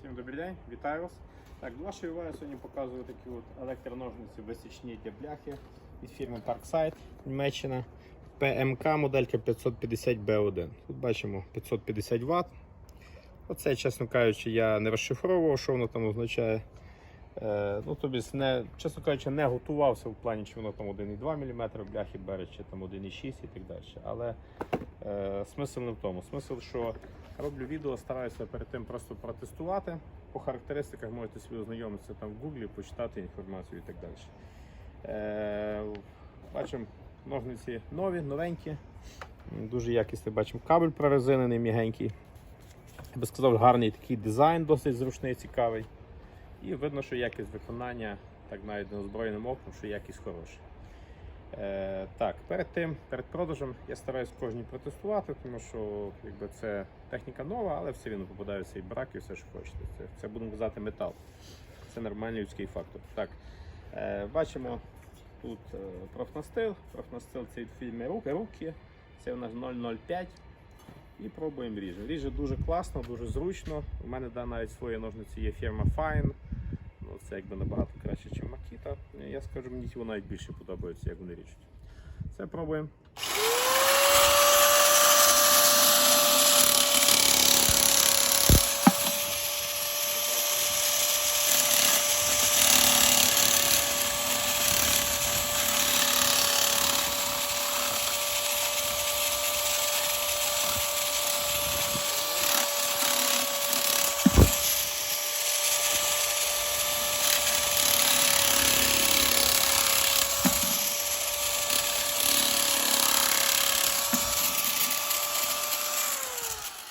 Всім добрий день, вітаю вас. Так, до вашої сьогодні показую такі от електроножниці висічні для бляхи від фірми Parkside, Німеччина. ПМК моделька 550B1. Тут бачимо 550 Вт. Оце, чесно кажучи, я не розшифровував, що воно там означає. Е, ну, тобі, не, чесно кажучи, не готувався в плані, чи воно там 1,2 мм бляхи бере, чи там 1,6 і так далі. Але е, смисл не в тому. Смисл, що роблю відео, стараюся перед тим просто протестувати. По характеристиках можете собі ознайомитися там в Гуглі, почитати інформацію і так далі. Е, бачимо, ножниці нові, новенькі, дуже якісний. Бачимо кабель прорезинений, м'ягенький. Я би сказав, гарний такий дизайн, досить зручний, цікавий. І видно, що якість виконання, так навіть неозброєним оком, що якість хороша. Е, так, перед тим, перед продажем я стараюсь кожній протестувати, тому що якби, це техніка нова, але все рівно попадаються і браки, і все, що хочете. Це, це будемо казати метал. Це нормальний людський фактор. Так, е, бачимо тут е, профнастил. Профнастил це від фільму руки, руки. Це у нас 005. І пробуємо ріже. Ріже дуже класно, дуже зручно. У мене да, навіть свої ножниці є фірма Fine. Це якби набагато краще, ніж Макіта. Я скажу, мені його навіть більше подобається, як вони ріжуть. Це пробуємо.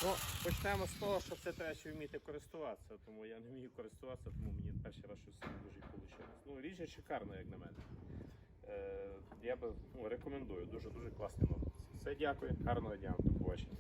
Ну, почнемо з того, що це треба ще вміти користуватися, тому я не вмію користуватися, тому мені перший раз щось дуже вийшло. Ну, Річ шикарна, як на мене. Е, я би ну, рекомендую, дуже-дуже класний номер. Все, дякую, гарного дня, до побачення.